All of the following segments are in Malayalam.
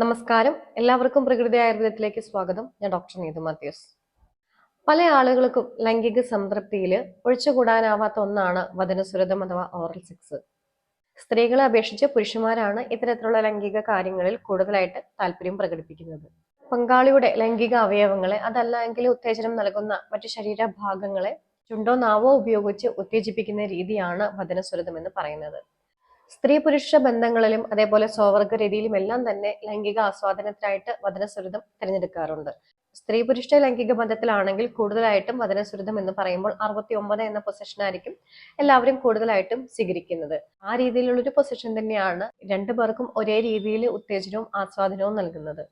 നമസ്കാരം. എല്ലാവർക്കും പ്രകൃതി ആയുർവേദത്തിലേക്ക് സ്വാഗതം. ഞാൻ ഡോക്ടർ നീതു മാത്യൂസ്. പല ആളുകൾക്കും ലൈംഗിക സംതൃപ്തിയിൽ ഒഴിച്ചുകൂടാനാവാത്ത ഒന്നാണ് വചനസുരതം അഥവാ ഓറൽ സെക്സ്. സ്ത്രീകളെ അപേക്ഷിച്ച് പുരുഷന്മാരാണ് ഇത്തരത്തിലുള്ള ലൈംഗിക കാര്യങ്ങളിൽ കൂടുതലായിട്ട് താല്പര്യം പ്രകടിപ്പിക്കുന്നത്. പങ്കാളിയുടെ ലൈംഗിക അവയവങ്ങളെ അതല്ലെങ്കിൽ ഉത്തേജനം നൽകുന്ന മറ്റു ശരീരഭാഗങ്ങളെ ചുണ്ടോ നാവോ ഉപയോഗിച്ച് ഉത്തേജിപ്പിക്കുന്ന രീതിയാണ് വചനസുരതം എന്ന് പറയുന്നത്. സ്ത്രീ പുരുഷ ബന്ധങ്ങളിലും അതേപോലെ സ്വവർഗ രീതിയിലും എല്ലാം തന്നെ ലൈംഗിക ആസ്വാദനത്തിനായിട്ട് വദനസുരതം തിരഞ്ഞെടുക്കാറുണ്ട്. സ്ത്രീ പുരുഷ ലൈംഗിക ബന്ധത്തിലാണെങ്കിൽ കൂടുതലായിട്ടും വദനസുരതം എന്ന് പറയുമ്പോൾ അറുപത്തി ഒമ്പത് എന്ന പൊസിഷൻ ആയിരിക്കും എല്ലാവരും കൂടുതലായിട്ടും സ്വീകരിക്കുന്നത്. ആ രീതിയിലുള്ള ഒരു പൊസിഷൻ തന്നെയാണ് രണ്ടു പേർക്കും ഒരേ രീതിയിൽ ഉത്തേജനവും ആസ്വാദനവും നൽകുന്നത്.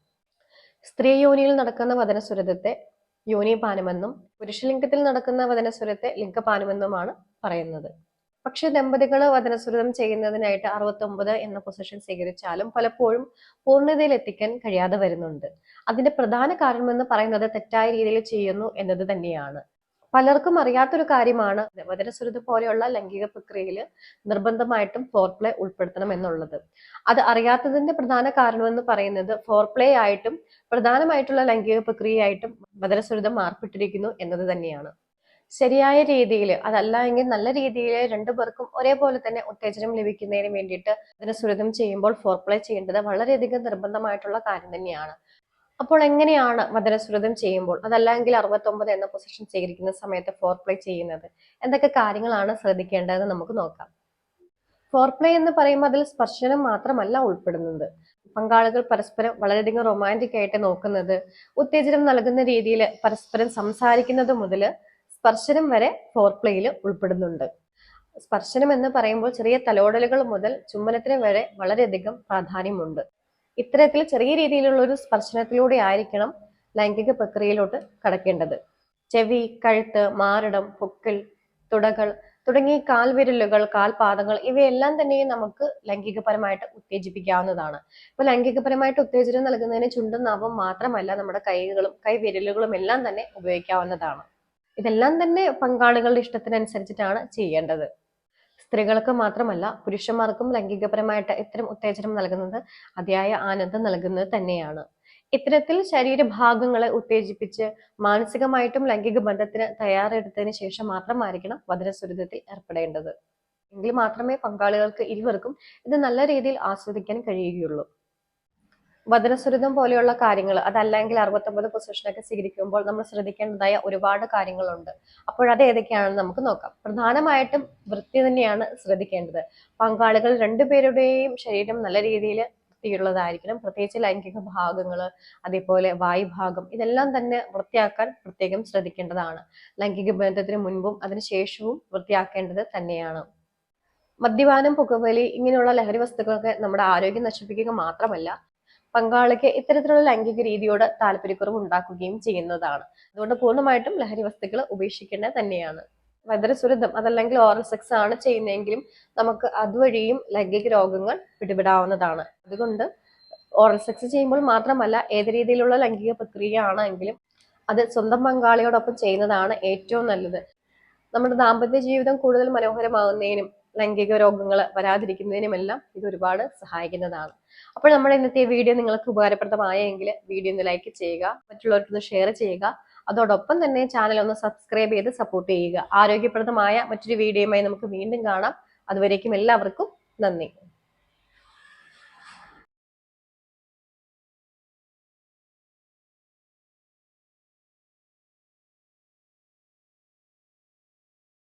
സ്ത്രീ യോനിയിൽ നടക്കുന്ന വദനസുരതത്തെ യോനിപാനമെന്നും പുരുഷലിംഗത്തിൽ നടക്കുന്ന വദനസുരത്തെ ലിംഗപാനമെന്നുമാണ് പറയുന്നത്. പക്ഷെ ദമ്പതികൾ വചനസുരതം ചെയ്യുന്നതിനായിട്ട് അറുപത്തി ഒമ്പത് എന്ന പൊസിഷൻ സ്വീകരിച്ചാലും പലപ്പോഴും പൂർണതയിൽ എത്തിക്കാൻ കഴിയാതെ വരുന്നുണ്ട്. അതിന്റെ പ്രധാന കാരണമെന്ന് പറയുന്നത് തെറ്റായ രീതിയിൽ ചെയ്യുന്നു എന്നത് തന്നെയാണ്. പലർക്കും അറിയാത്തൊരു കാര്യമാണ് വചനസുരത പോലെയുള്ള ലൈംഗിക പ്രക്രിയയിൽ നിർബന്ധമായിട്ടും ഫോർപ്ലേ ഉൾപ്പെടുത്തണം എന്നുള്ളത്. അത് അറിയാത്തതിന്റെ പ്രധാന കാരണമെന്ന് പറയുന്നത് ഫോർപ്ലേ ആയിട്ടും പ്രധാനമായിട്ടുള്ള ലൈംഗിക പ്രക്രിയയായിട്ടും വചനസുരതം മാർപ്പെട്ടിരിക്കുന്നു എന്നത് തന്നെയാണ്. ശരിയായ രീതിയിൽ അതല്ല എങ്കിൽ നല്ല രീതിയിൽ രണ്ടു പേർക്കും ഒരേപോലെ തന്നെ ഉത്തേജനം ലഭിക്കുന്നതിന് വേണ്ടിയിട്ട് അതിനെ സുരതം ചെയ്യുമ്പോൾ ഫോർപ്ലേ ചെയ്യേണ്ടത് വളരെയധികം നിർബന്ധമായിട്ടുള്ള കാര്യം തന്നെയാണ്. അപ്പോൾ എങ്ങനെയാണ് വദനസുരതം ചെയ്യുമ്പോൾ അതല്ലെങ്കിൽ അറുപത്തൊമ്പത് എന്ന പൊസിഷൻ സ്വീകരിക്കുന്ന സമയത്ത് ഫോർപ്ലേ ചെയ്യുന്നത്? എന്തൊക്കെ കാര്യങ്ങളാണ് ശ്രദ്ധിക്കേണ്ടതെന്ന് നമുക്ക് നോക്കാം. ഫോർപ്ലേ എന്ന് പറയുമ്പോൾ അതിൽ സ്പർശനം മാത്രമല്ല ഉൾപ്പെടുന്നത്. പങ്കാളികൾ പരസ്പരം വളരെയധികം റൊമാന്റിക് ആയിട്ട് നോക്കുന്നത് ഉത്തേജനം നൽകുന്ന രീതിയിൽ പരസ്പരം സംസാരിക്കുന്നത് മുതൽ സ്പർശനം വരെ ഫോർപ്ലേയിൽ ഉൾപ്പെടുന്നുണ്ട്. സ്പർശനം എന്ന് പറയുമ്പോൾ ചെറിയ തലോടലുകൾ മുതൽ ചുംബനത്തിന് വരെ വളരെയധികം പ്രാധാന്യമുണ്ട്. ഇത്തരത്തിൽ ചെറിയ രീതിയിലുള്ള ഒരു സ്പർശനത്തിലൂടെ ആയിരിക്കണം ലൈംഗിക പ്രക്രിയയിലോട്ട് കടക്കേണ്ടത്. ചെവി കഴുത്ത് മാറിടം പൊക്കിൽ തുടകൾ തുടങ്ങി കാൽവിരലുകൾ കാൽപാദങ്ങൾ ഇവയെല്ലാം തന്നെ നമുക്ക് ലൈംഗികപരമായിട്ട് ഉത്തേജിപ്പിക്കാവുന്നതാണ്. ഇപ്പൊ ലൈംഗികപരമായിട്ട് ഉത്തേജനം നൽകുന്നതിന് ചുണ്ടും നാവും മാത്രമല്ല നമ്മുടെ കൈകളും കൈവിരലുകളും എല്ലാം തന്നെ ഉപയോഗിക്കാവുന്നതാണ്. ഇതെല്ലാം തന്നെ പങ്കാളികളുടെ ഇഷ്ടത്തിനനുസരിച്ചിട്ടാണ് ചെയ്യേണ്ടത്. സ്ത്രീകൾക്ക് മാത്രമല്ല പുരുഷന്മാർക്കും ലൈംഗികപരമായിട്ട് ഇത്തരം ഉത്തേജനം നൽകുന്നത് അതിയായ ആനന്ദം നൽകുന്നത് തന്നെയാണ്. ഇത്തരത്തിൽ ശരീരഭാഗങ്ങളെ ഉത്തേജിപ്പിച്ച് മാനസികമായിട്ടും ലൈംഗിക ബന്ധത്തിന് തയ്യാറെടുത്തതിന് ശേഷം മാത്രമായിരിക്കണം വധനസുരിതത്തിൽ ഏർപ്പെടേണ്ടത്. എങ്കിൽ മാത്രമേ പങ്കാളികൾക്ക് ഇരുവർക്കും ഇത് നല്ല രീതിയിൽ ആസ്വദിക്കാൻ കഴിയുകയുള്ളൂ. വദനസുരതം പോലെയുള്ള കാര്യങ്ങൾ അതല്ലെങ്കിൽ അറുപത്തൊമ്പത് പൊസിഷനൊക്കെ സ്വീകരിക്കുമ്പോൾ നമ്മൾ ശ്രദ്ധിക്കേണ്ടതായ ഒരുപാട് കാര്യങ്ങളുണ്ട്. അപ്പോഴത് ഏതൊക്കെയാണെന്ന് നമുക്ക് നോക്കാം. പ്രധാനമായിട്ടും വൃത്തി തന്നെയാണ് ശ്രദ്ധിക്കേണ്ടത്. പങ്കാളികൾ രണ്ടുപേരുടെയും ശരീരം നല്ല രീതിയിൽ വൃത്തിയുള്ളതായിരിക്കണം. പ്രത്യേകിച്ച് ലൈംഗിക ഭാഗങ്ങൾ അതേപോലെ വായുഭാഗം ഇതെല്ലാം തന്നെ വൃത്തിയാക്കാൻ പ്രത്യേകം ശ്രദ്ധിക്കേണ്ടതാണ്. ലൈംഗിക ബന്ധത്തിന് മുൻപും അതിനുശേഷവും വൃത്തിയാക്കേണ്ടത് തന്നെയാണ്. മദ്യപാനം പുകവലി ഇങ്ങനെയുള്ള ലഹരി വസ്തുക്കളൊക്കെ നമ്മുടെ ആരോഗ്യം നശിപ്പിക്കുക മാത്രമല്ല പങ്കാളിക്ക് ഇത്തരത്തിലുള്ള ലൈംഗിക രീതിയോട് താല്പര്യക്കുറവ് ഉണ്ടാക്കുകയും ചെയ്യുന്നതാണ്. അതുകൊണ്ട് പൂർണമായിട്ടും ലഹരി വസ്തുക്കൾ ഉപേക്ഷിക്കേണ്ടത് തന്നെയാണ്. വൈദ്യസുരിതം അതല്ലെങ്കിൽ ഓറൽ സെക്സ് ആണ് ചെയ്യുന്നതെങ്കിലും നമുക്ക് അതുവഴിയും ലൈംഗിക രോഗങ്ങൾ പിടിപെടാവുന്നതാണ്. അതുകൊണ്ട് ഓറൽ സെക്സ് ചെയ്യുമ്പോൾ മാത്രമല്ല ഏത് രീതിയിലുള്ള ലൈംഗിക പ്രക്രിയ ആണെങ്കിലും അത് സ്വന്തം പങ്കാളിയോടൊപ്പം ചെയ്യുന്നതാണ് ഏറ്റവും നല്ലത്. നമ്മുടെ ദാമ്പത്യ ജീവിതം കൂടുതൽ മനോഹരമാകുന്നതിനും ലൈംഗിക രോഗങ്ങൾ വരാതിരിക്കുന്നതിനുമെല്ലാം ഇത് ഒരുപാട് സഹായിക്കുന്നതാണ്. അപ്പോൾ നമ്മുടെ ഇന്നത്തെ വീഡിയോ നിങ്ങൾക്ക് ഉപകാരപ്രദമായെങ്കിൽ വീഡിയോ ഒന്ന് ലൈക്ക് ചെയ്യുക മറ്റുള്ളവർക്കൊന്ന് ഷെയർ ചെയ്യുക. അതോടൊപ്പം തന്നെ ചാനൽ ഒന്ന് സബ്സ്ക്രൈബ് ചെയ്ത് സപ്പോർട്ട് ചെയ്യുക. ആരോഗ്യപ്രദമായ മറ്റൊരു വീഡിയോയുമായി നമുക്ക് വീണ്ടും കാണാം. അതുവരേക്കും എല്ലാവർക്കും നന്ദി.